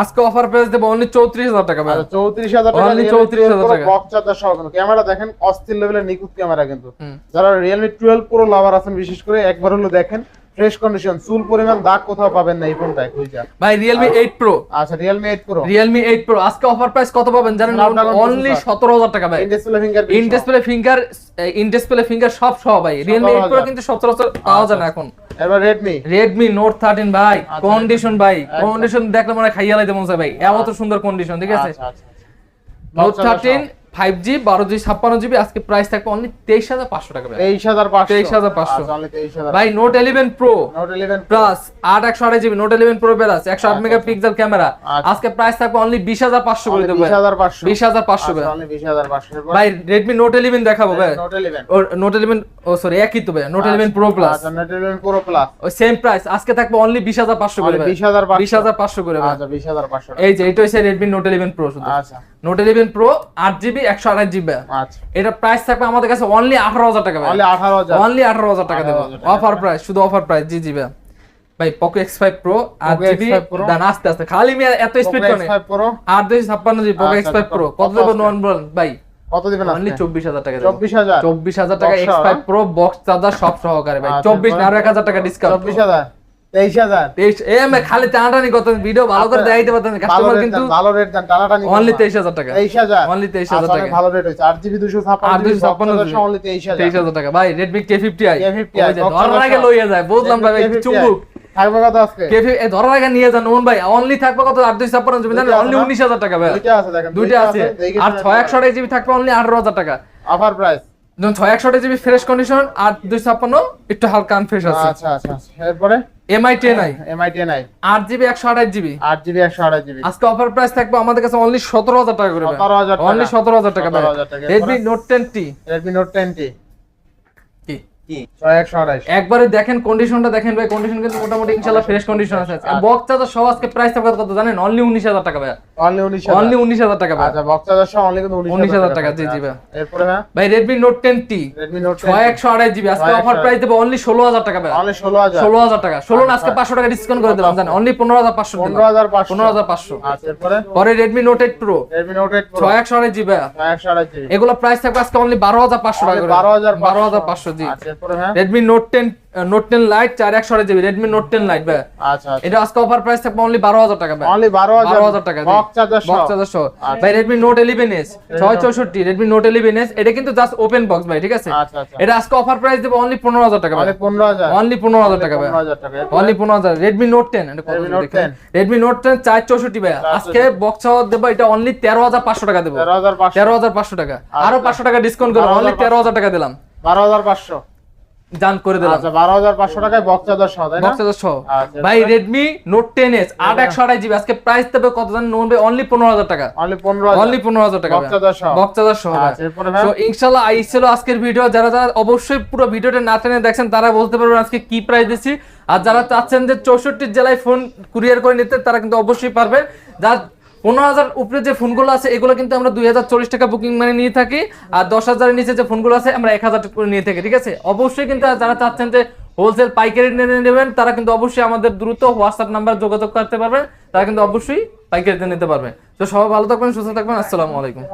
আজকে অফার প্রাইস দেবো অনলি চৌত্রিশ হাজার টাকা ভাই। হাজার 34000 টাকা Only 34,000 টাকা। বক্স চার্জার সহ ক্যামেরা দেখেন অস্থির লেভেলের নিখুঁত ক্যামেরা কিন্তু। যারা Realme 12 Pro লাভার আছেন বিশেষ করে একবার হলো দেখেন ফ্রেশ কন্ডিশন চুল পরিমাণ দাগ কোথাও পাবেন না এই ফোনটায় খুঁজা ভাই রিয়েলমি এইট প্রো আচ্ছা Realme eight Pro Realme eight Pro আজকে অফার প্রাইস কত পাবেন জানেন? Only processor। সতেরো হাজার টাকা ভাই। In display finger in display finger in display finger সব সহ ভাই। এইট প্রো 17,000 কিন্তু সচরাচর পাওয়া যায় না এখন। এবার রেডমি রেডমি নোট থার্টিন ভাই। আচ্ছা। কন্ডিশন ভাই। কন্ডিশন দেখলে মনে খাইয়া লাইতে মনে হয় ভাই। এত সুন্দর কন্ডিশন ঠিক আছে? আচ্ছা আচ্ছা নোট থার্টিন ফাইভ জি বারো জি ছাপ্পান্ন জিবি আজকে প্রাইস থাকবে অনলি তেইশ হাজার পাঁচশো টাকা তেইশ হাজার পাঁচশো। 23,500 অনলি তেইশ হাজার। ভাই নোট ইলেভেন প্রো প্লাস আট একশো আড়াই GB Note eleven Pro plus একশো আট আচ্ছা, মেগা পিক্সেল ক্যামেরা। আচ্ছা। আজকে প্রাইস থাকবে অনলি বিশ হাজার পাঁচশো করে দেবো বিশ হাজার পাঁচশো। পাঁচশো ভাই। পাঁচশো। রেডমি নোট ইলেভেন দেখাবো ভাই। নোট ইলেভেন ও নোট ইলেভেন ও সরি একই তো ভাই নোট ইলেভেন প্রো প্লাস আচ্ছা নোট ইলেভেন প্রো প্লাস ওই সেম প্রাইস আজকে থাকবে অনলি বিশ হাজার পাঁচশো করে বিশ হাজার বিশ হাজার পাঁচশো করে ভাই। আচ্ছা বিশ হাজার পাঁচশো। এই যে এটা হচ্ছে রেডমি নোট ইলেভেন প্রো শুধু। আচ্ছা। নোট ইলেভেন প্রো আট জিবি একশো আঠাশ জিবি আচ্ছা। এটা প্রাইস থাকবে আমাদের কাছে অনলি আঠারো হাজার টাকা অনলি আঠারো হাজার। টাকা দেবো। অফার প্রাইস শুধু অফার প্রাইস জি জি ভাই। Poco X five Pro Poco GB X5 দান আস্তে আস্তে। খালি মিয়া এত স্পিড করে প্রো আট দুই ছাপ্পান্ন GB Poco X five Pro কত দেবো নন বল ভাই? কত দিবেন? চব্বিশ হাজার টাকা চব্বিশ হাজার। চব্বিশ হাজার টাকা Box X five Pro box charger সব সহকারে ভাই। আচ্ছা, চব্বিশ না আরও এক হাজার টাকা ডিসকাউন্ট চব্বিশ হাজার। তেইশ হাজার। তেইশ এ আমি খালি টানাটানি কত ভিডিও ভালো করে দেখাইতে পারতেন কাস্টমার কিন্তু ভালো রেট দেন টানাটা অনলি তেইশ হাজার টাকা। তেইশ হাজার। Only 23,000 টাকা। ভালো রেট হয়েছে। আট জিবি দুশো ছাপ্পান্ন আট দুইশো ছাপ্পান্ন অনলি তেইশ হাজার। তেইশ হাজার টাকা। ভাই Redmi K fifty i K50i, box ধরার আগে লইয়া যায় বুঝলাম ভাই চুম্বুক। থাকবে কত আজকে? কেফি এ ধরার আগে নিয়ে যান ওন ভাই অনলি থাকবে কত? জিবি জানেন দুইটা আছে অনলি টাকা ভাই। দুইটা আছে দেখেন দুইটা আছে। আর ছয় একশো আঠাশ জিবি থাকবে অনলি আঠারো হাজার টাকা। অফার প্রাইস ছয় একশো জিবি ফ্রেশ কন্ডিশন আর দুই ছাপ্পান্ন একটু হালকা আনফ্রেশ আছে। আচ্ছা আচ্ছা আচ্ছা। এরপরে? Mi ten i Mi ten i আট জিবি একশো আঠাশ জিবি আট জিবি একশো আঠাশ জিবি আজকে অফার প্রাইস থাকবে আমাদের কাছে অনলি সতেরো হাজার টাকা করে অনলি সতেরো হাজার টাকা। 17,000 টাকা। Redmi Note ten T Redmi Note ten T কি কি ছয় একশো আঠাশ একবারে দেখেন কন্ডিশনটা দেখেন ভাই কন্ডিশন কিন্তু মোটামুটি ইনশাআল্লাহ ফ্রেশ কন্ডিশন আছে। আচ্ছা। বক্স চার্জার সহ আজকে প্রাইস থাকবে কত জানেন? অনলি উনিশ হাজার টাকা ভাই অনলি উনিশ অনলি উনিশ হাজার টাকা ভাই আচ্ছা বক্স চার্জার সহ অনলি কিন্তু 19,000 টাকা, জি, জি ভাই। এরপরে হ্যাঁ ভাই Note ten T Redmi Note ছয় জিবি আজকে অফার প্রাইস দেবো অনলি ষোলো হাজার টাকা ভাই অনলি ষোলো হাজার। ষোলো হাজার টাকা। ষোলো না আজকে আচ্ছা। পাঁচশো টাকা ডিসকাউন্ট করে দিলাম জানেন? অনলি পনেরো হাজার পাঁচশো পনেরো হাজার পাঁচশো। পনেরো হাজার পাঁচশো। আচ্ছা এরপরে? পরে Redmi Note eight Pro Redmi Note eight Pro ছয় একশো আড়াই জিবি ছয় একশো আঠাশ জিবি এগুলো প্রাইস থাকবে আজকে অনলি বারো হাজার পাঁচশো টাকা করে। বারো হাজার বারো হাজার পাঁচশো জি। আচ্ছা এরপরে হ্যাঁ? Redmi Note ten Note ten lite চার একশো আড়াই GB Redmi Note ten lite ভাই। আচ্ছা আচ্ছা। এটা আজকে অফার প্রাইস থাকবে অনলি বারো হাজার টাকা ভাই। অনলি বারো হাজার বারো হাজার টাকা বক্স চার্জার বক্স চার্জার সহ। ভাই এস ছয় চৌষট্টি রেডমি নোট ইলেভেন এস এটা কিন্তু জাস্ট ওপেন বক্স ভাই ঠিক আছে? আচ্ছা আচ্ছা। এটা আজকে অফার প্রাইস দেবো অনলি পনেরো হাজার টাকা ভাই। অনলি পনেরো হাজার। অনলি পনেরো হাজার টাকা ভাই। পনেরো হাজার টাকা। এরপরে? অনলি পনেরো হাজার। Redmi Note ten Redmi Note 10 Redmi Note ten চার চৌষট্টি ভাই। আজকে বক্স দেবো এটা অনলি তেরো হাজার পাঁচশো টাকা দেবো। তেরো হাজার পাঁচশো। তেরো হাজার পাঁচশো টাকা। আরও আচ্ছা। পাঁচশো টাকা ডিসকাউন্ট করে 12,500 অনলি তেরো হাজার টাকা দিলাম। বারো হাজার পাঁচশো। জান করে দিলাম। আচ্ছা বারো হাজার পাঁচশো টাকায় বক্স চার্জার সহ তাই না? বক্স চার্জার সহ। আচ্ছা, ভাই? রেডমি নোট টেন এস আট একশো আড়াই জিবি আজকে প্রাইস দেবে কত জানেন? নোট অনলি পনেরো হাজার টাকা। অনলি পনেরো হাজার। অনলি পনেরো হাজার টাকা বক্স চার্জার সহ। বক্স চার্জার সহ ভাই। আচ্ছা এরপরে ভাই? তো ইনশাল্লাহ আইছিল আজকের ভিডিও যারা যারা অবশ্যই পুরো ভিডিওটা না টেনে দেখছেন তারা বলতে পারবেন আজকে কি প্রাইস দিচ্ছি আর যারা চাচ্ছেন যে চৌষট্টি জেলায় ফোন কুরিয়ার করে নিতে তারা কিন্তু অবশ্যই পারবে। যার পনেরো হাজার উপরে যে ফোনগুলো আছে, এগুলো কিন্তু আমরা দুই হাজার চল্লিশ টাকা বুকিং মানে নিয়ে থাকি, আর দশ হাজারের নিচে যে ফোনগুলো আছে, আমরা এক হাজার নিয়ে থাকি, ঠিক আছে? অবশ্যই কিন্তু যারা চাচ্ছেন যে হোলসেল পাইকারি নেবেন, তারা কিন্তু অবশ্যই আমাদের দ্রুত হোয়াটসঅ্যাপ নাম্বার যোগাযোগ করতে পারবেন, তারা কিন্তু অবশ্যই পাইকারিতে নিতে পারবেন। তো সবাই ভালো থাকবেন, সুস্থ থাকবেন, আসসালামু আলাইকুম।